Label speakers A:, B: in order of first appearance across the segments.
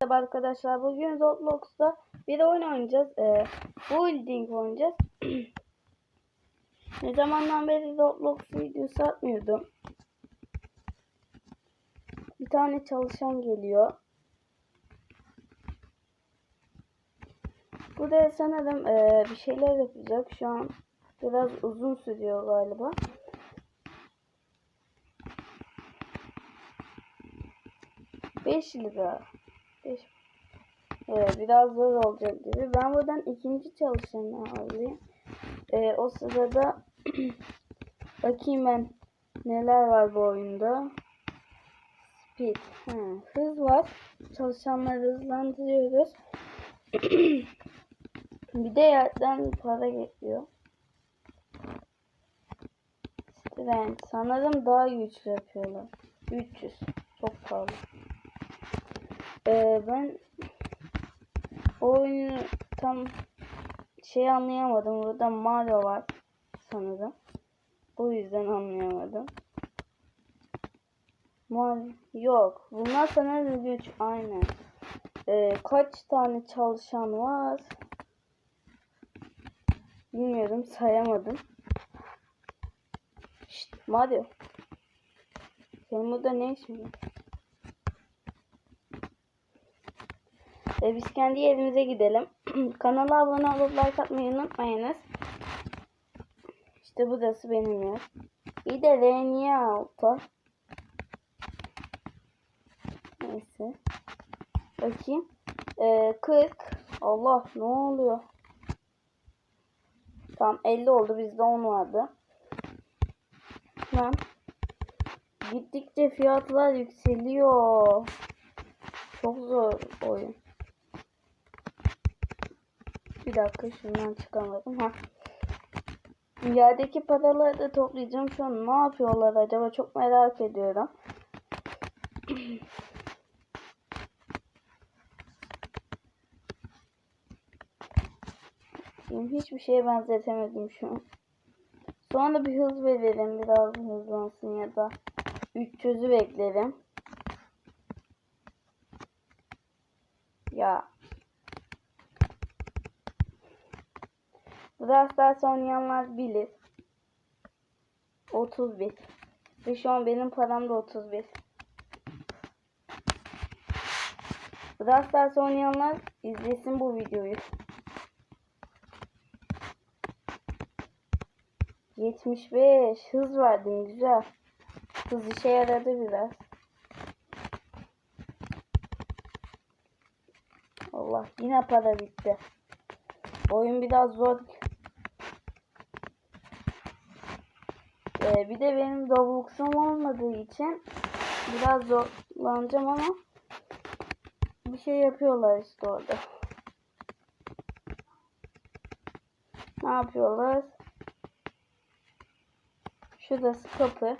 A: Merhaba arkadaşlar. Bugün Roblox'ta bir oyun oynayacağız. Ee, building oynayacağız. ne zamandan beri Roblox videosu atmıyordum. Bir tane çalışan geliyor. Burada sanırım ee, bir şeyler yapacak. Şu an biraz uzun sürüyor galiba. Beş lira. Beş. Biraz zor olacak gibi. Ben buradan ikinci çalışanı alayım. Ee, o sırada bakayım ben neler var bu oyunda. Speed. Ha, hız var. Çalışanları hızlandırıyoruz. bir de yerden para geliyor. Strength. Sanırım daha güçlü yapıyorlar. 300. Çok pahalı. Ee, ben oyunu tam şey anlayamadım. Burada Mario var sanırım. O yüzden anlayamadım. Mario yok. Bunlar sanırım güç aynen. Ee, kaç tane çalışan var? Bilmiyorum sayamadım. Şşt, Mario. Senin burada ne işin var? E, biz kendi yerimize gidelim. Kanala abone olup like atmayı unutmayınız. İşte burası benim yer. Bir de R niye altta? Neyse. Bakayım. E, 40. Allah ne oluyor? Tamam 50 oldu. Bizde 10 vardı. Tamam. Gittikçe fiyatlar yükseliyor. Çok zor oyun. Bir dakika şundan çıkamadım. Ha. Yerdeki paraları da toplayacağım. Şu an ne yapıyorlar acaba? Çok merak ediyorum. Hiçbir şeye benzetemedim şu an. Sonra bir hız verelim. Biraz hızlansın ya da 300'ü beklerim. Ya Brawl Stars oynayanlar bilir. 31. Ve şu an benim param da 31. Brawl Stars oynayanlar izlesin bu videoyu. 75 hız verdim güzel. Hız işe yaradı biraz. Allah yine para bitti. Oyun biraz zor. Ee, bir de benim Roblox'um olmadığı için biraz zorlanacağım ama bir şey yapıyorlar işte orada. Ne yapıyorlar? Şurası kapı.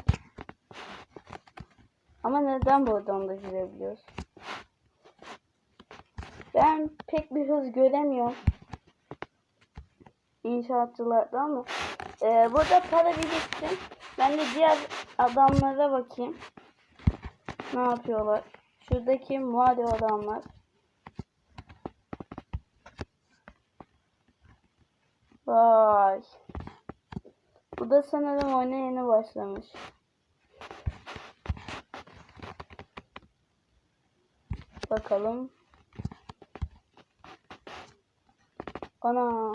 A: Ama neden buradan da girebiliyoruz? Ben pek bir hız göremiyorum. İnşaatçılarda ama. Ee, burada para biriksin. Ben de diğer adamlara bakayım. Ne yapıyorlar? Şuradaki Mario adamlar. Vay. Bu da sanırım oyuna yeni başlamış. Bakalım. Ana.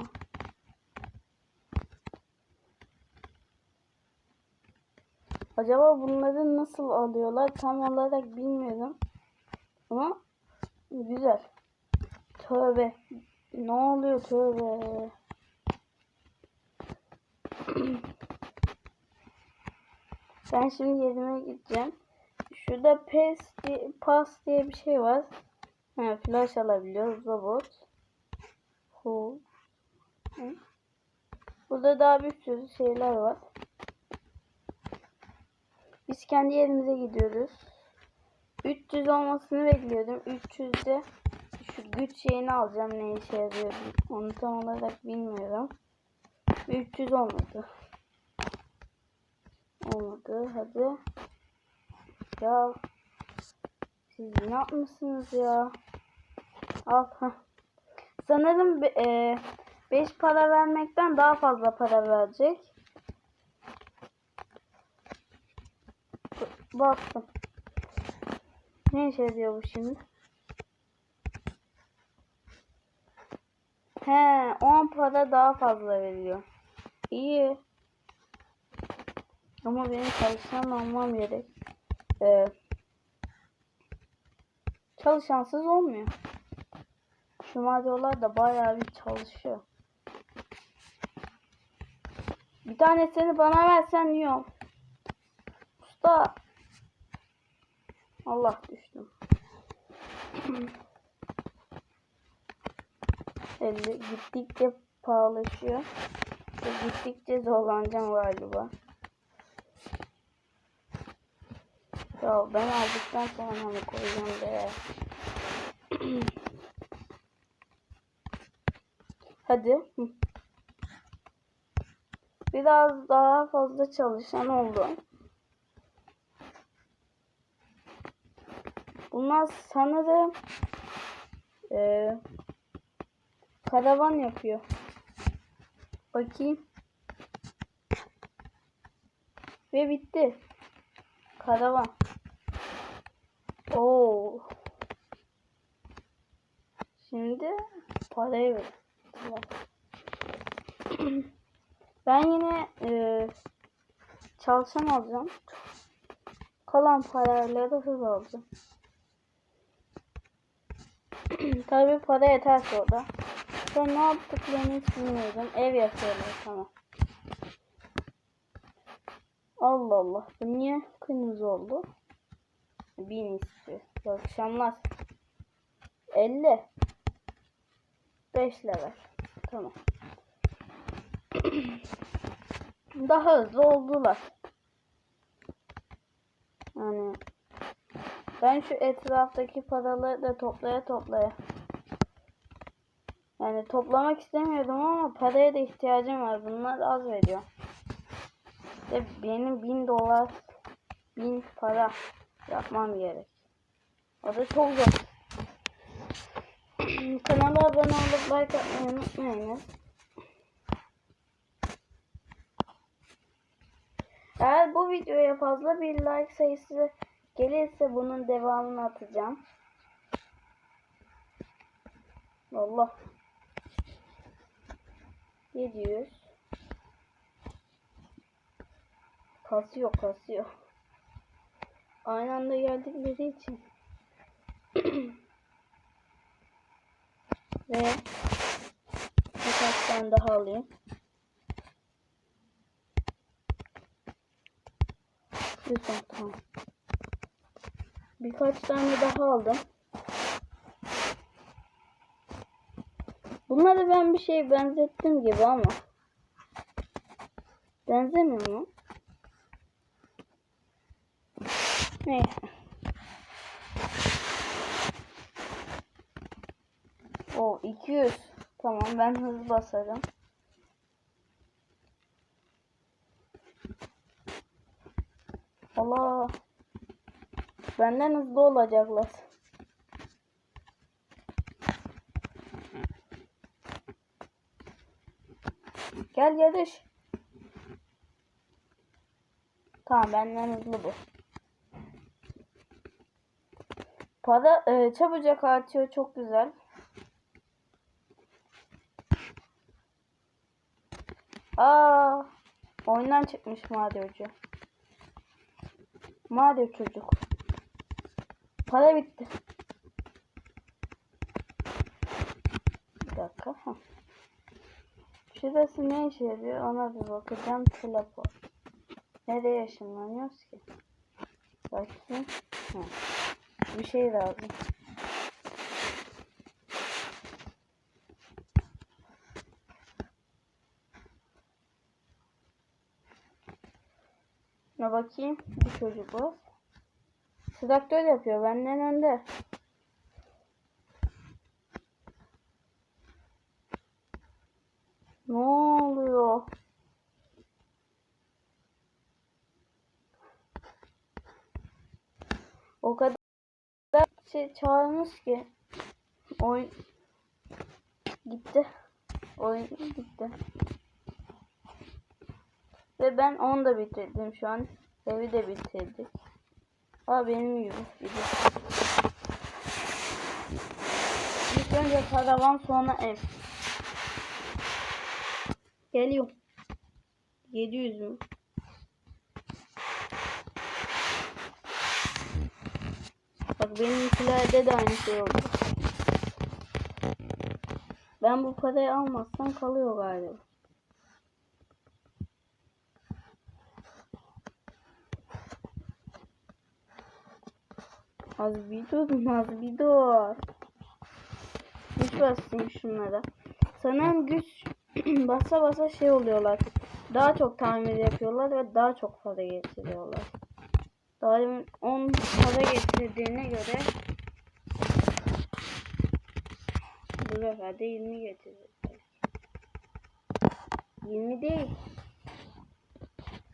A: Acaba bunları nasıl alıyorlar tam olarak bilmiyorum. Ama güzel. Tövbe. Ne oluyor tövbe. ben şimdi yerime gideceğim. Şurada pes diye, pas diye bir şey var. Ha, flash alabiliyoruz robot. Hu. Burada daha bir sürü şeyler var. Biz kendi yerimize gidiyoruz. 300 olmasını bekliyordum. 300'de şu güç şeyini alacağım. Ne işe yarıyor onu tam olarak bilmiyorum. 300 olmadı. Olmadı. Hadi. Ya siz ne yapmışsınız ya? Al. heh. Sanırım 5 para vermekten daha fazla para verecek. Baktım. Ne işe yarıyor bu şimdi? He, 10 para daha fazla veriyor. İyi. Ama benim çalışan olmam gerek. Ee, çalışansız olmuyor. Şu madyolar da bayağı bir çalışıyor. Bir tanesini bana versen yiyorum. Usta. Allah düştüm. 50 gittikçe pahalaşıyor. Gittikçe zorlanacağım galiba. Ya ben aldıktan sonra mı koyacağım be? Hadi. Biraz daha fazla çalışan oldu. Bunlar sanırım eee karavan yapıyor. Bakayım. Ve bitti. Karavan. Oo. Şimdi parayı ver. Ben yine e, çalışan alacağım. Kalan paraları hız alacağım. Tabii para yeterse o da. Ben ne yaptıklarını hiç bilmiyorum. Ev yapıyorlar tamam. Allah Allah. Bu niye kırmızı oldu? Bin istiyor. İyi akşamlar. 50. 5 level. Tamam. Daha hızlı oldular. Yani ben şu etraftaki paraları da toplaya toplaya. Yani toplamak istemiyordum ama paraya da ihtiyacım var. Bunlar az veriyor. Ve benim bin dolar bin para yapmam gerek. O da çok zor. Kanala abone olup like atmayı unutmayınız. Eğer bu videoya fazla bir like sayısı gelirse bunun devamını atacağım. Allah. 700 Kasıyor kasıyor. Aynı anda geldikleri için. Ve birkaç tane daha alayım. Lütfen tamam. Birkaç tane daha aldım. Bunları ben bir şey benzettim gibi ama. Benzemiyor mu? Neyse. O 200. Tamam ben hız basarım. Allah. Benden hızlı olacaklar. Gel yarış. Tamam benden hızlı bu. Para e, çabucak artıyor çok güzel. Aa, oyundan çıkmış madyocu. Madyo çocuk. Para bitti. Bir dakika. Şurası ne işe yarıyor ona bir bakacağım. Teleport. Nereye ışınlanıyoruz ki? Bakayım. Heh. Bir şey lazım. Ne bakayım. Bir çocuk var. Traktör yapıyor benden önde. Ne oluyor? O kadar şey çağırmış ki. Oyun gitti. Oyun gitti. Ve ben onu da bitirdim şu an. Evi de bitirdik. Aa benim gibi. gibi. İlk önce karavan sonra ev. Geliyor. 700 mü? Bak benimkilerde de aynı şey oldu. Ben bu parayı almazsam kalıyor galiba. Az bir dur, az bir dur. Güç basayım şunlara. Sanırım güç basa basa şey oluyorlar. Daha çok tamir yapıyorlar ve daha çok para getiriyorlar. Daha demin 10 para getirdiğine göre bu sefer de 20 getirecek. 20 değil.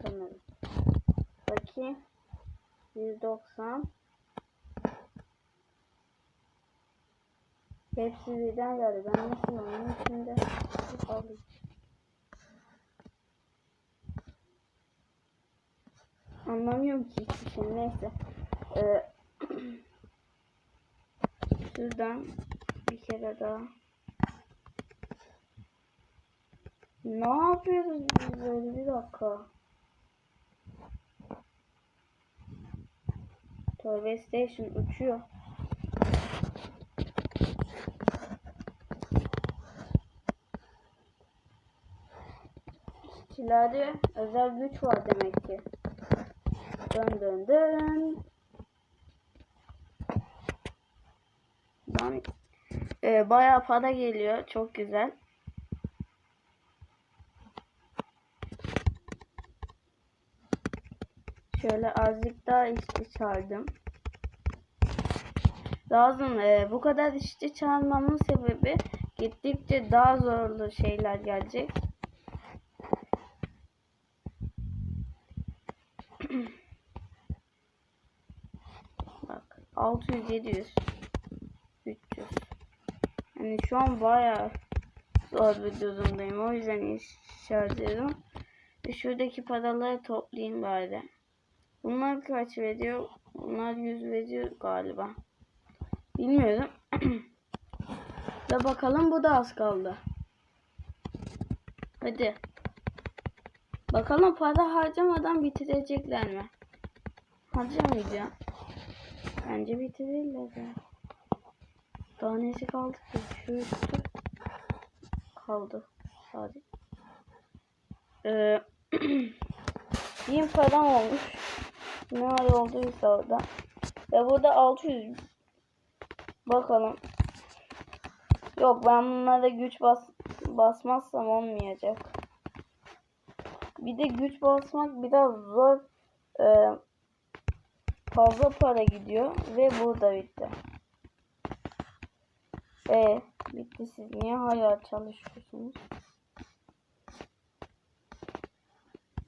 A: Sanırım. Bakayım. 190 Hepsi birden geldi. Ben nasıl onun içinde alayım. Anlamıyorum ki hiçbir şey. Neyse. Ee, şuradan bir kere daha. Ne yapıyoruz biz böyle bir dakika. Tövbe Station uçuyor. İşçilerde özel güç var demek ki. Dön dön dön. Ben, e, bayağı para geliyor. Çok güzel. Şöyle azıcık daha işçi çağırdım. Lazım. e, bu kadar işçi çağırmamın sebebi gittikçe daha zorlu şeyler gelecek. Bak 600 700 300 Yani şu an bayağı zor bir durumdayım. O yüzden iş çağırıyorum. Ve şuradaki paraları toplayayım bari. Bunlar kaç veriyor? Bunlar 100 veriyor galiba. Bilmiyorum. Ve bakalım bu da az kaldı. Hadi. Bakalım para harcamadan bitirecekler mi? Harcamayacağım. Bence bitirirler ya. Daha nesi kaldı ki? Şu üstü kaldı. Sadece. Ee, bin param olmuş. Ne var olduysa orada. Ve burada 600. Bakalım. Yok ben bunlara güç bas basmazsam olmayacak. Bir de güç basmak biraz zor. Ee, fazla para gidiyor ve burada bitti. E bitti siz niye hala çalışıyorsunuz?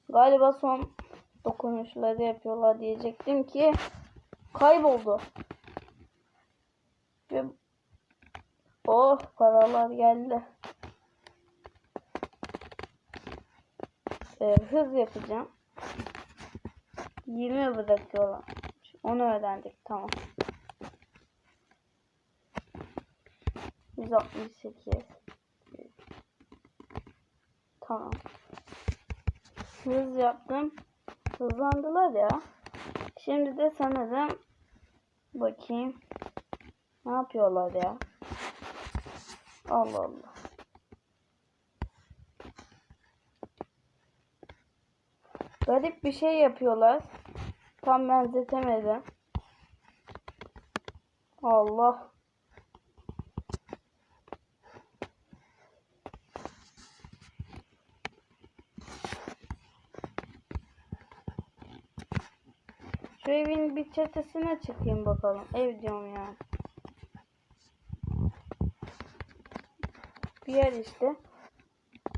A: Galiba son dokunuşları yapıyorlar diyecektim ki kayboldu. Ve oh paralar geldi. Ee, hız yapacağım. 20 bırakıyorlar. Onu öğrendik. Tamam. 168 Tamam. Hız yaptım. Hızlandılar ya. Şimdi de sanırım bakayım. Ne yapıyorlar ya? Allah Allah. Garip bir şey yapıyorlar. Tam benzetemedim. Allah. Şu evin bir çetesine çıkayım bakalım. Ev diyorum yani. Bir yer işte.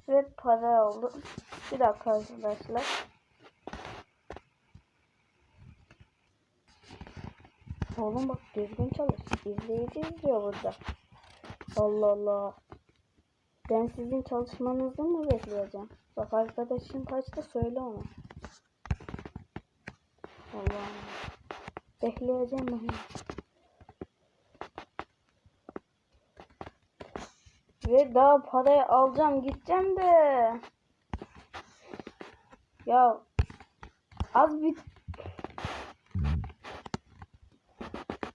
A: Ve para oldu. Bir dakika arkadaşlar. Oğlum bak düzgün çalış. İzleyici izliyor burada. Allah Allah. Ben sizin çalışmanızı mı bekleyeceğim? Bak arkadaşın kaçta söyle ona. Allah'ım. Bekleyeceğim ben. Ve daha parayı alacağım gideceğim de. Ya az bir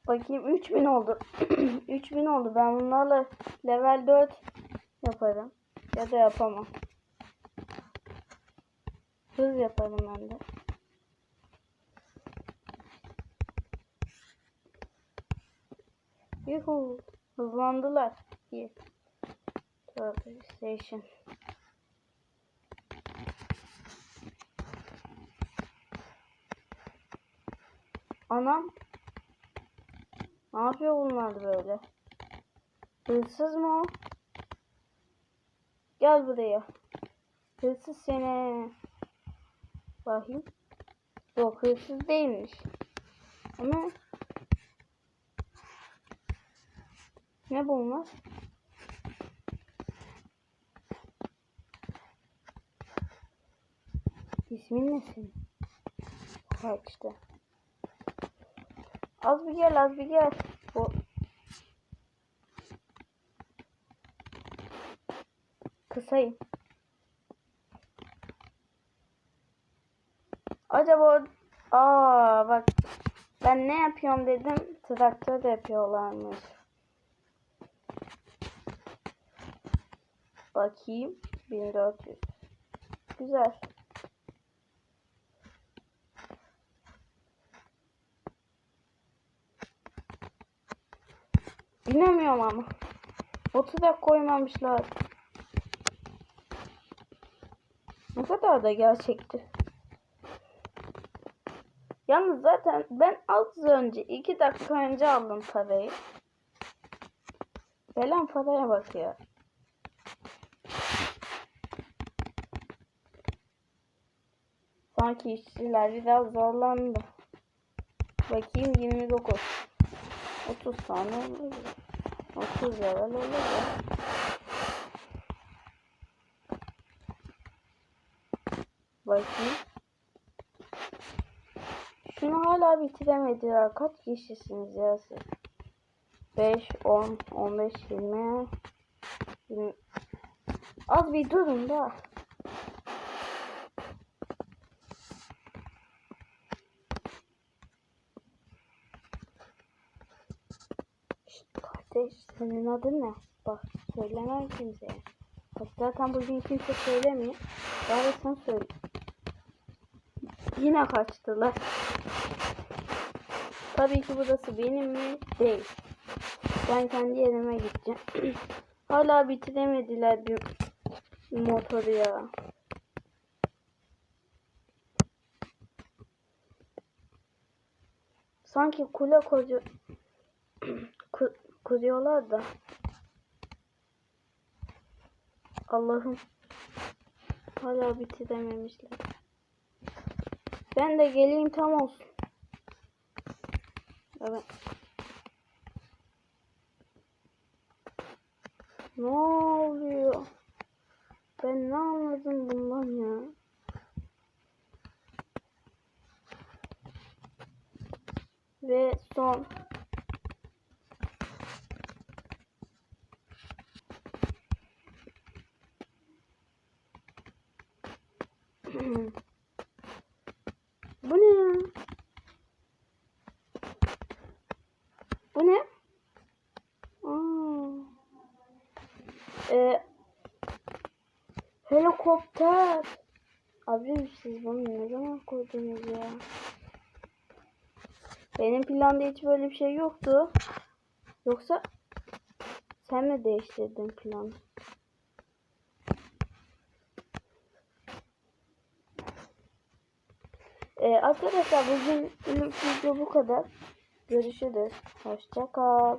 A: Bakayım 3000 oldu. 3000 oldu. Ben bunlarla level 4 yaparım. Ya da yapamam. Hız yaparım ben de. Yuhu. Hızlandılar. İyi. Station. Anam. Ne yapıyor bunlar böyle? Hırsız mı o? Gel buraya. Hırsız seni. Bakayım. Yok hırsız değilmiş. Ama ne bunlar? İsmin ne senin? Kaçtı. Az bir gel az bir gel. Bu kısayım. Acaba aa bak ben ne yapıyorum dedim traktör de yapıyorlarmış. Bakayım 1400. Güzel. Bilemiyorum ama. Otu da koymamışlar. Ne kadar da gerçekti. Yalnız zaten ben az önce iki dakika önce aldım parayı. Gelen paraya bak ya. Sanki işçiler biraz zorlandı. Bakayım 29. 30 tane olur. 30 level olur ya. Bakayım. Şunu hala bitiremediler. Kaç kişisiniz ya siz? 5, 10, 15, 20, 20. Az bir durun da. Kardeş senin adın ne? Bak söylemem kimseye. Bak zaten bugün kimse söylemiyor. Bari sen söyle. Yine kaçtılar. Tabii ki burası benim mi? Değil. Ben kendi yerime gideceğim. Hala bitiremediler bir motoru ya. Sanki kule koca kuruyorlar da. Allah'ım. Hala bitirememişler. Ben de geleyim tam olsun. Evet. Ne oluyor? Ben ne anladım bundan ya? Ve son. Bu ne ya? Bu ne? Aa. Ee, helikopter. Abi siz bunu ne zaman koydunuz ya? Benim planda hiç böyle bir şey yoktu. Yoksa sen mi değiştirdin planı? Ee, arkadaşlar bugün video bu kadar. Görüşürüz. Hoşça kal.